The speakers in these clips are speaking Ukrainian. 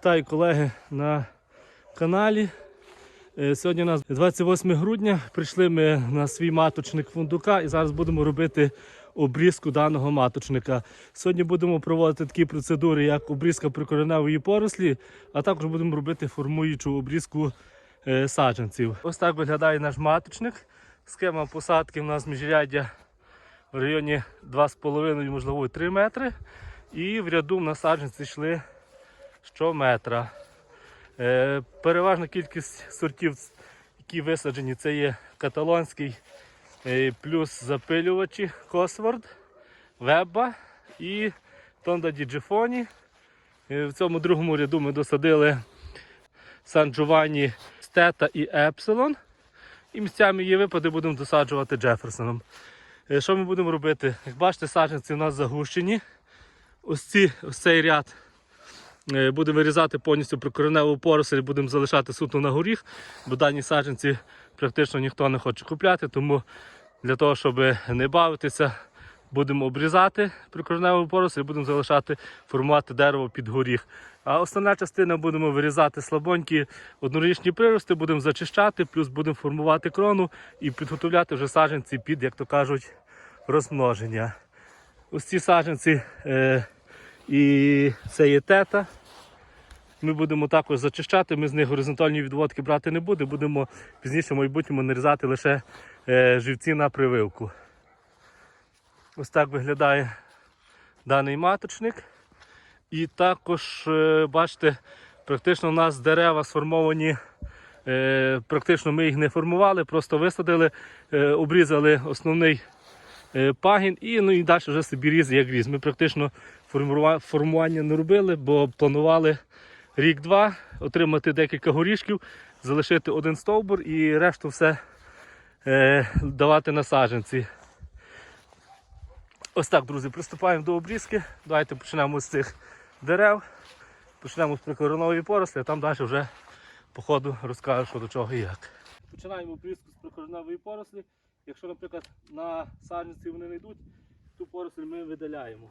Вітаю колеги на каналі. Е, Сьогодні у нас 28 грудня. Прийшли ми на свій маточник фундука і зараз будемо робити обрізку даного маточника. Сьогодні будемо проводити такі процедури, як обрізка прикореневої порослі, а також будемо робити формуючу обрізку е, саджанців. Ось так виглядає наш маточник. Схема посадки у нас міжряддя в районі 2,5, можливо, 3 метри. І в ряду на саджанці йшли щометра. Е, переважна кількість сортів, які висаджені, це є каталонський е, плюс запилювачі Косворд, Вебба і Тонда Діджифоні. Е, в цьому другому ряду ми досадили Сан Джованні Стета і Епсилон. І місцями є випади будемо досаджувати Джеферсоном. Е, Що ми будемо робити? Як бачите, саджанці у нас загущені. Ось, ці, ось цей ряд будемо вирізати повністю прикореневу поросль, будемо залишати суто на горіх, бо дані саджанці практично ніхто не хоче купляти, тому для того, щоб не бавитися, будемо обрізати прикореневу поросль і будемо залишати формувати дерево під горіх. А основна частина будемо вирізати слабонькі однорічні прирости, будемо зачищати, плюс будемо формувати крону і підготовляти вже саджанці під, як то кажуть, розмноження. Ось ці саджанці е, і це є тета. Ми будемо також зачищати, ми з них горизонтальні відводки брати не будемо, будемо пізніше в майбутньому нарізати лише е, живці на прививку. Ось так виглядає даний маточник. І також, е, бачите, практично у нас дерева сформовані, е, практично ми їх не формували, просто висадили, обрізали основний пагін і, ну, і далі вже собі різ як різ. Ми практично формування не робили, бо планували рік-два отримати декілька горішків, залишити один стовбур і решту все е, давати на саджанці. Ось так, друзі, приступаємо до обрізки. Давайте почнемо з цих дерев. Почнемо з прикоренової порослі, а там далі вже по ходу розкажу, що до чого і як. Починаємо обрізку з прикоренової порослі. Якщо, наприклад, на саджанці вони не йдуть, ту поросль ми видаляємо.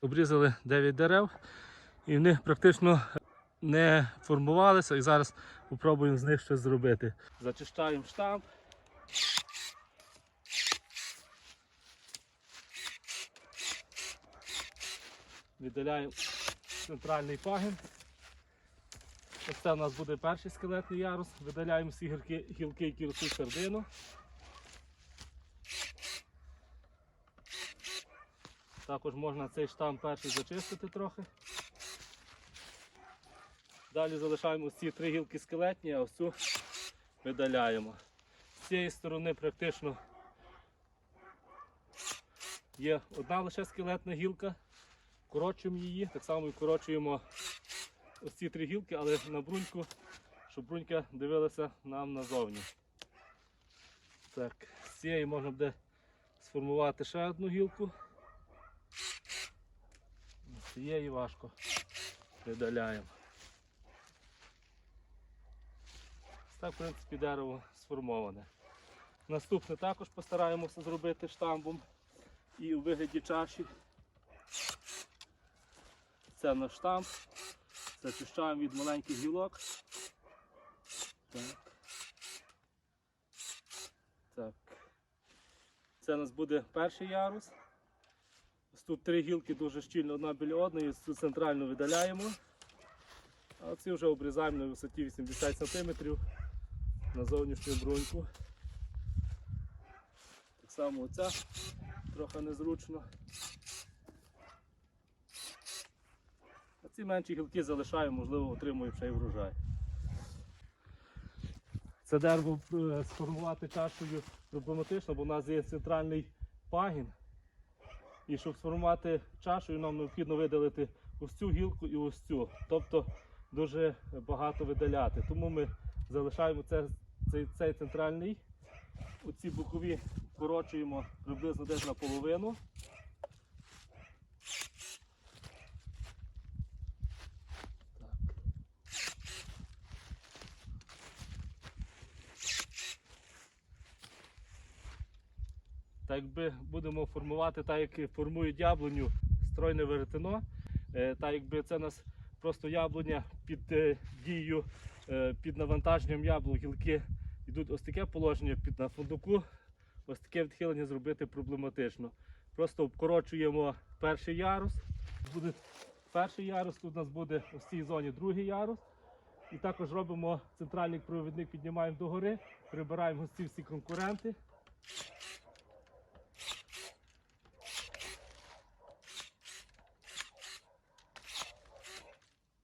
Обрізали 9 дерев і в них практично не формувалися. І зараз спробуємо з них щось зробити. Зачищаємо штамп. Віддаляємо центральний пагін. Ось це у нас буде перший скелетний ярус. Видаляємо всі гілки які ростуть середину. Також можна цей штам перший зачистити трохи. Далі залишаємо ось ці три гілки скелетні, а ось цю видаляємо. З цієї сторони практично є одна лише скелетна гілка. Корочуємо її, так само і корочуємо ось ці три гілки, але на бруньку, щоб брунька дивилася нам назовні. Так, з цієї можна буде сформувати ще одну гілку. Цієї важко видаляємо. Так, в принципі, дерево сформоване. Наступне також постараємося зробити штамбом і у вигляді чаші. Це наш штамп. Зачищаємо від маленьких гілок. Так. Так. Це у нас буде перший ярус. Тут три гілки дуже щільно одна біля одної, цю центральну видаляємо. А ці вже обрізаємо на висоті 80 см на зовнішню бруньку. Так само оця трохи незручно. А ці менші гілки залишаємо, можливо, отримуємо ще й врожай. Це дерево е, сформувати чашею проблематично, бо у нас є центральний пагін. І щоб сформувати чашу, нам необхідно видалити ось цю гілку і ось цю. Тобто дуже багато видаляти. Тому ми залишаємо це, цей, цей центральний. Оці бокові скорочуємо приблизно десь наполовину. Так якби будемо формувати так, як формують яблуню стройне веретено. Е, Так якби це у нас просто яблуня під е, дією, е, під навантаженням яблук, гілки йдуть ось таке положення під на фундуку. Ось таке відхилення зробити проблематично. Просто обкорочуємо перший ярус. Буде перший ярус, тут у нас буде в цій зоні другий ярус. І також робимо центральний провідник, піднімаємо догори, прибираємо ці всі конкуренти.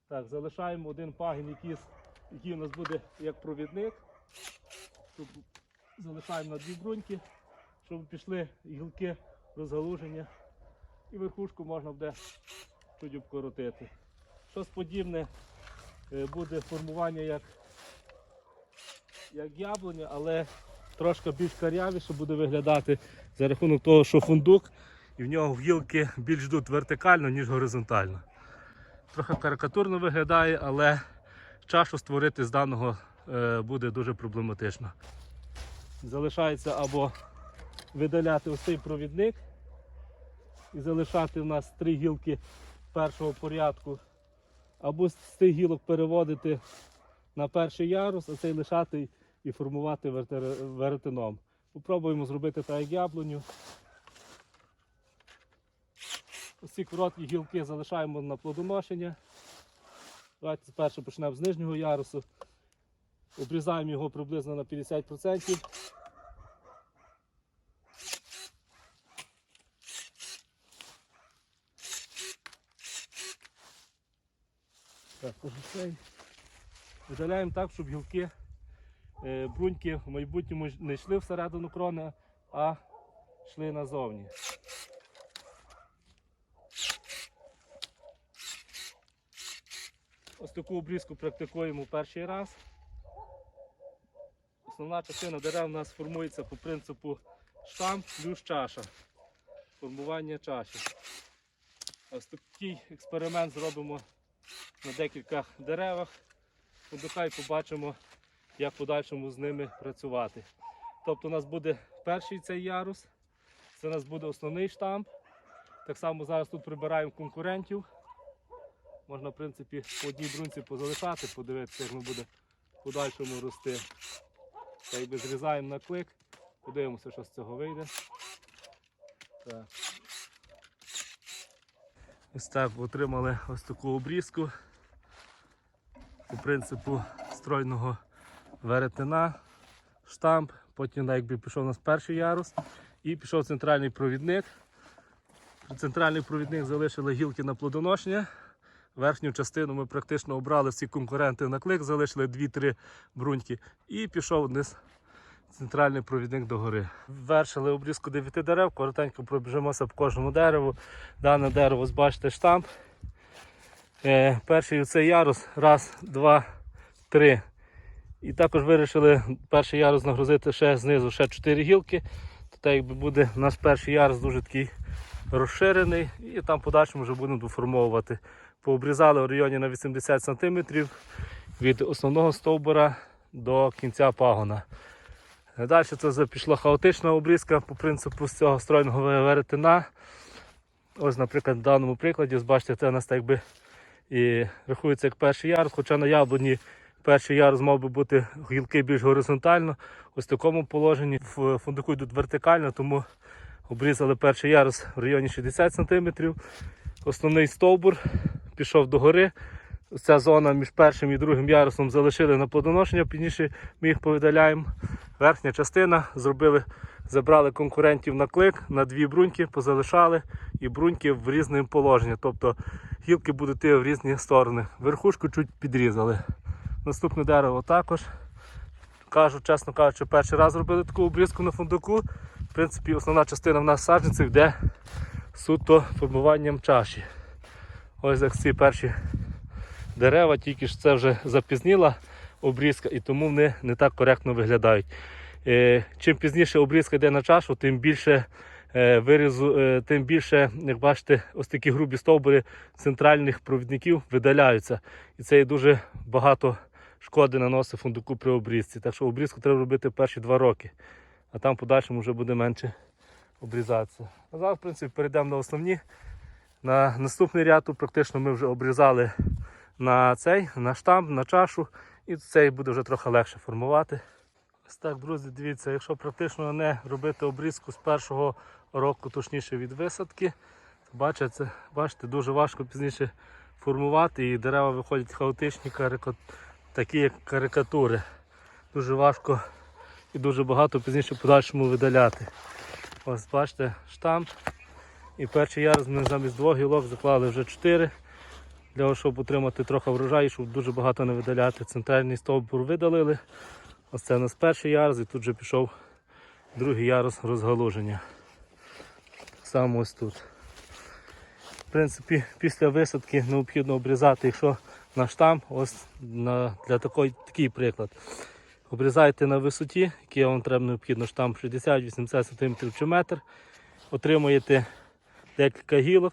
Так, залишаємо один пагін, який, який у нас буде як провідник. Тут залишаємо на дві бруньки, щоб пішли гілки розгалуження. І верхушку можна буде тут обкоротити. Щось подібне е, буде формування як, як яблуня, але трошки більш карявіше буде виглядати за рахунок того, що фундук і в нього гілки більш йдуть вертикально, ніж горизонтально. Трохи карикатурно виглядає, але чашу створити з даного е, буде дуже проблематично. Залишається або видаляти ось цей провідник і залишати в нас три гілки першого порядку, або з цих гілок переводити на перший ярус, а цей лишати і формувати веретеном. Попробуємо зробити так, як яблуню. Ось ці короткі гілки залишаємо на плодоношення. Давайте спершу почнемо з нижнього ярусу. Обрізаємо його приблизно на 50%. Так. Видаляємо так, щоб гілки е, бруньки в майбутньому не йшли всередину крона, а йшли назовні. Таку обрізку практикуємо перший раз. Основна частина дерев у нас формується по принципу штамп плюс чаша. Формування чаші. Ось такий експеримент зробимо на декілька деревах. Ну, Нехай побачимо, як в подальшому з ними працювати. Тобто у нас буде перший цей ярус, це у нас буде основний штамп. Так само зараз тут прибираємо конкурентів. Можна, в принципі, по одній брунці позалишати, подивитися, як воно буде в подальшому рости. Та якби зрізаємо на клик, подивимося, що з цього вийде. Так. Ось так отримали ось таку обрізку. По принципу стройного веретена, штамп, потім якби пішов у нас перший ярус і пішов центральний провідник. Центральний провідник залишили гілки на плодоношення. Верхню частину ми практично обрали всі конкуренти на клик, залишили 2-3 бруньки і пішов вниз центральний провідник догори. Вершили обрізку 9 дерев, коротенько пробіжимося по кожному дереву. Дане дерево, бачите, штамп. Е, перший оцей ярус, раз, два, три. І також вирішили перший ярус нагрузити ще знизу ще 4 гілки. То якби буде наш перший ярус дуже такий розширений і там подальшому вже будемо доформовувати. Пообрізали в районі на 80 см від основного стовбура до кінця пагона. Далі це пішла хаотична обрізка по принципу з цього стройного веретена. Ось, наприклад, в даному прикладі, бачите, це у нас так би і рахується як перший ярус, хоча на яблуні перший ярус мав би бути гілки більш горизонтально. Ось в такому положенні в фундуку йдуть вертикально, тому обрізали перший ярус в районі 60 см. Основний стовбур пішов догори. ця зона між першим і другим ярусом залишили на плодоношення, пізніше ми їх повидаляємо. Верхня частина зробили, забрали конкурентів на клик, на дві бруньки, позалишали і бруньки в різне положення. Тобто гілки будуть йти в різні сторони. Верхушку чуть підрізали. Наступне дерево також. Кажу, чесно кажучи, перший раз робили таку обрізку на фундуку. В принципі, основна частина в нас саджанців йде суто формуванням чаші. Ось як ці перші дерева, тільки ж це вже запізніла обрізка і тому вони не так коректно виглядають. Е, Чим пізніше обрізка йде на чашу, тим більше е, вирізу, е, тим більше, як бачите, ось такі грубі стовбури центральних провідників видаляються. І це є дуже багато шкоди наносить фундуку при обрізці. Так що обрізку треба робити перші два роки, а там подальшому вже буде менше обрізатися. А зараз, в принципі, перейдемо на основні. На наступний ряд практично ми вже обрізали на цей, на штамп, на чашу, і цей буде вже трохи легше формувати. Ось так, друзі, дивіться, якщо практично не робити обрізку з першого року, точніше від висадки, то бачите, бачите, дуже важко пізніше формувати і дерева виходять хаотичні, такі як карикатури. Дуже важко і дуже багато пізніше в подальшому видаляти. Ось бачите, штамп. І перший ярус ми замість двох гілок заклали вже чотири. Для того, щоб отримати трохи врожаю, щоб дуже багато не видаляти. Центральний стовбур видалили. Ось це у нас перший ярус і тут вже пішов другий ярус розгалуження. Саме ось тут. В принципі, після висадки необхідно обрізати, якщо на штамп, ось на, для такої, такий приклад. Обрізаєте на висоті, який вам треба необхідно штамп 60-80 см чи метр. Отримуєте декілька гілок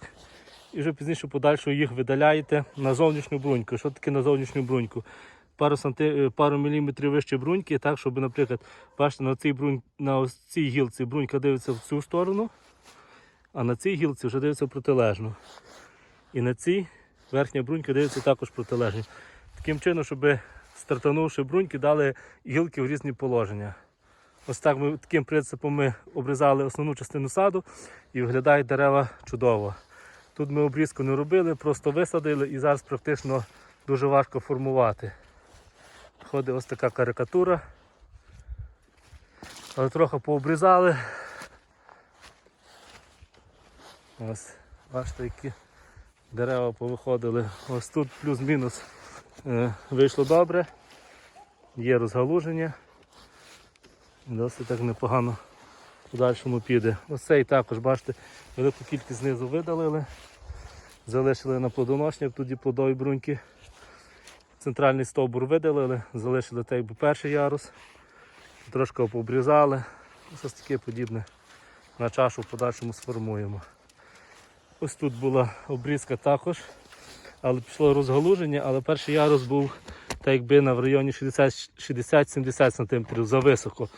і вже пізніше в подальшому їх видаляєте на зовнішню бруньку. Що таке на зовнішню бруньку? Пару, санти... е, пару міліметрів вище бруньки, так, щоб, наприклад, бачите, на цій, брунь... на цій гілці брунька дивиться в цю сторону, а на цій гілці вже дивиться в протилежну. І на цій верхня брунька дивиться також протилежно. Таким чином, щоб стартанувши бруньки, дали гілки в різні положення. Ось так ми таким принципом ми обрізали основну частину саду і виглядають дерева чудово. Тут ми обрізку не робили, просто висадили і зараз практично дуже важко формувати. Ходить ось така карикатура. Але трохи пообрізали. Ось, бачите, які дерева повиходили. Ось тут плюс-мінус е, вийшло добре. Є розгалуження. Досить так непогано в подальшому піде. Ось цей також, бачите, велику кількість знизу видалили. Залишили на плодоношнях, тоді плодові бруньки. Центральний стовбур видалили, залишили той перший ярус, трошки пообрізали. Ось таке подібне на чашу в подальшому сформуємо. Ось тут була обрізка також, але пішло розгалуження, але перший ярус був так якби на в районі 60 60-70 см за високо.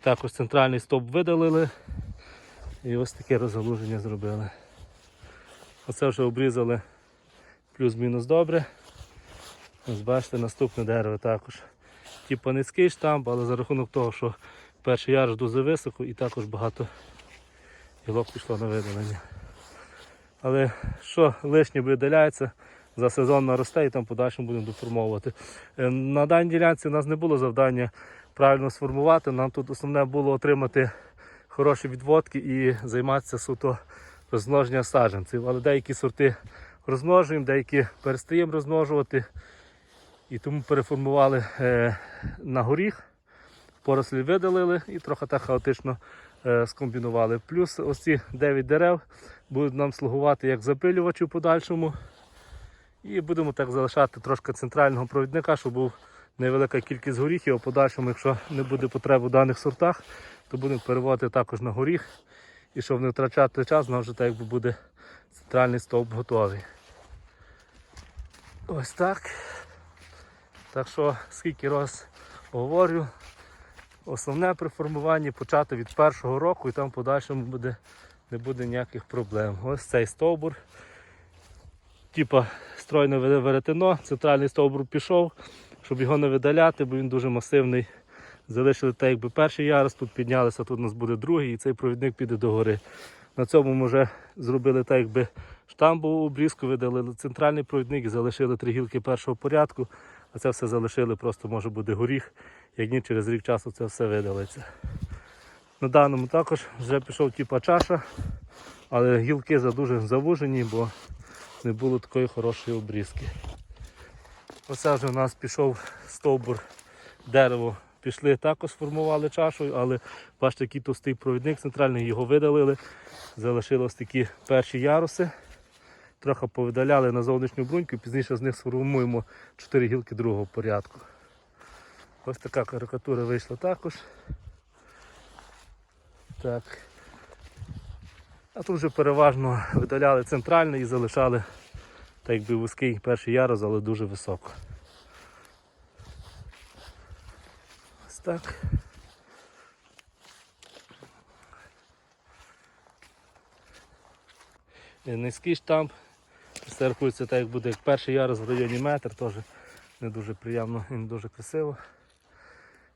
Також центральний стовп видалили і ось таке розгалуження зробили. Оце вже обрізали плюс-мінус добре. Ось бачите, наступне дерево також. Типу низький штамп, але за рахунок того, що перший ярус дуже високо і також багато гілок пішло на видалення. Але що лишнє видаляється, за сезон наросте і там подальшому будемо доформовувати. Е, На даній ділянці у нас не було завдання правильно сформувати. Нам тут основне було отримати хороші відводки і займатися суто розмноження саджанців. Але деякі сорти розмножуємо, деякі перестаємо розмножувати. І тому переформували е, на горіх, порослі видалили і трохи так хаотично е, скомбінували. Плюс ось ці 9 дерев будуть нам слугувати як запилювачі в подальшому. І будемо так залишати трошки центрального провідника, щоб був невелика кількість горіхів, а подальшому, якщо не буде потреби в даних сортах, то будемо переводити також на горіх. І щоб не втрачати час, нам вже так якби буде центральний стовп готовий. Ось так. Так що, скільки раз говорю, основне при формуванні почати від першого року і там в подальшому буде, не буде ніяких проблем. Ось цей стовбур. Типа стройне веретено, центральний стовбур пішов, щоб його не видаляти, бо він дуже масивний. Залишили так, якби перший ярус, тут піднялися, тут у нас буде другий, і цей провідник піде догори. На цьому ми вже зробили так, якби Штамбову обрізку видалили центральний провідник і залишили три гілки першого порядку. А це все залишили, просто може буде горіх. Як ні, через рік часу це все видалиться. На даному також вже пішов типа чаша, але гілки дуже завужені, бо не було такої хорошої обрізки. Оце вже в нас пішов стовбур дерево. Пішли також формували чашою, але бачите, який товстий провідник центральний, його видалили. Залишилось такі перші яруси. Трохи повидаляли на зовнішню бруньку пізніше з них сформуємо 4 гілки другого порядку. Ось така карикатура вийшла також. Так. А тут вже переважно видаляли центральний і залишали так якби вузький перший ярус, але дуже високо. Ось так. І Низький штамп. Це так, як буде як перший ярус в районі метр, теж не дуже приємно і не дуже красиво.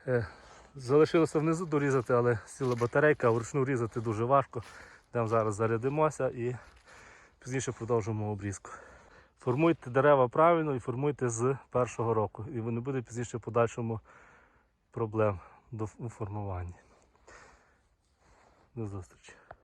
Е, Залишилося внизу дорізати, але сіла батарейка, вручну різати дуже важко. Йдемо зараз зарядимося і пізніше продовжимо обрізку. Формуйте дерева правильно і формуйте з першого року. І не буде пізніше в подальшому проблем до- формуванні. До зустрічі.